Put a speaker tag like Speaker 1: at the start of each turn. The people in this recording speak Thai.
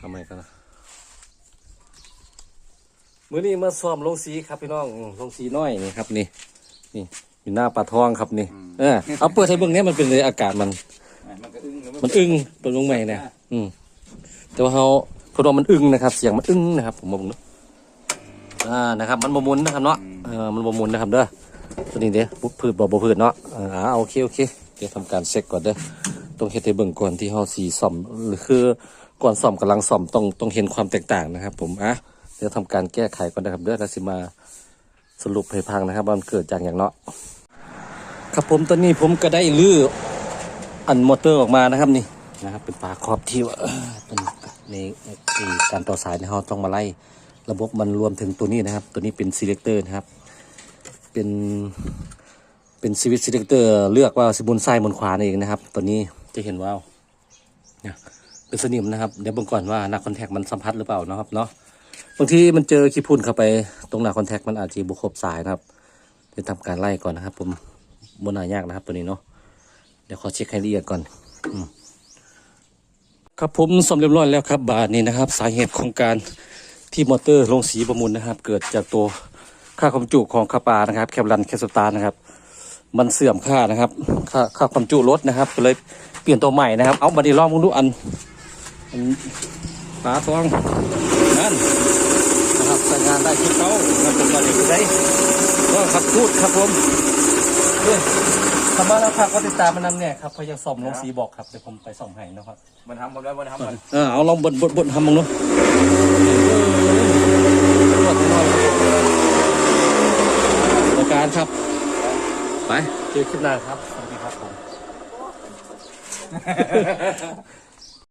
Speaker 1: ทำไมกันนะมื้อนี้มาซ้อมลงสีครับพี่น้องอืมลงสีน้อยนี่ครับนี่ นี่อยู่หน้าปลาทองครับนี่ เออเอาเปิดให้เบิ่งเนี่ยมันเป็นเลยอากาศมัน
Speaker 2: มันก็อึ้งแล้ว
Speaker 1: มันอึ้งตัวลงใหม่เนี่ยอืมแต่ว่าเขาเขาบอกมันอึ้งนะครับ เสียงมันอึ้งนะครับ ผมบอกเนาะอ่านะครับ มันบหมุนนะครับเนาะเออมันบหมุนนะครับเด้อตัวนี้เด้อพืชบ่บ่พืชเนาะอ่าโอเคโอเคเดี๋ยวทำการเช็คก่อนเด้อต้องเฮ็ดให้เบิ่งก่อนที่เฮาสีซ่อมหรือคือ ก่อนซ่อมกำลังซ่อมต้องต้องเห็นความแตกต่างนะครับ ผมอะเดี๋ยวทำการแก้ไขก่อนนะครับเด้อแล้วสิมาสรุปให้พังนะครับว่ามันเกิดจากอย่างเนาะครับผมตอนนี้ผมก็ได้ลื้ออันมอเตอร์ออกมานะครับนี่นะครับ เป็นฝาครอบที่ว่าเป็นในในการต่อสายนะเราต้องมาไล่ระบบมันรวมถึงตัวนี้นะครับ ตัวนี้เป็น selector นะครับ เป็นเป็นสวิตช์ selector เลือกว่าสิบนซ้ายบนขวานเองนะครับ ตัวนี้จะเห็นว่าเนี่ย เป็นสนิมนะครับเดี๋ยวเบิ่งก่อนว่าหน้าคอนแทคมันสัมผัสหรือเปล่านะครับเนาะบางทีมันเจอขี้พุ่นเข้าไปตรงหน้าคอนแทคมันอาจจะบุครบสายนะครับเดี๋ยวทำการไล่ก่อนนะครับ ผมบนหนายากนะครับ ตัวนี้เนาะเดี๋ยวขอเช็คให้ละเอียดก่อนครับผมสมเรียบร้อยแล้วครับบาทนี้นะครับ สาเหตุของการที่มอเตอร์ลงสีประมูลนะครับ เกิดจากตัวค่าความจุของคาปานะครับแคปรันแคสตาร์นะครับ มันเสื่อมค่านะครับ ค่าค่าความจุลดนะครับก็เลยเปลี่ยนตัวใหม่นะครับ เอามาดีลองมึงดูอัน ปลาทองนั่นนะครับใช้งานได้ที่เขานะครับผมมาเด็กได้ก็ขับพูดครับผมเฮ้ยทำมาแล้วครับก็ติดตามมันนำเนี่ยครับพยายามส่อมลงสีบอกครับเดี๋ยวผมไปส่อมให้นะครับ
Speaker 2: มันทำกันแล้วมันทำกัน
Speaker 1: เออเอาลองบดบดบดทำมึงเนาะรายการครับ ไปเจอคลิปหน้าครับสวัสดีครับผม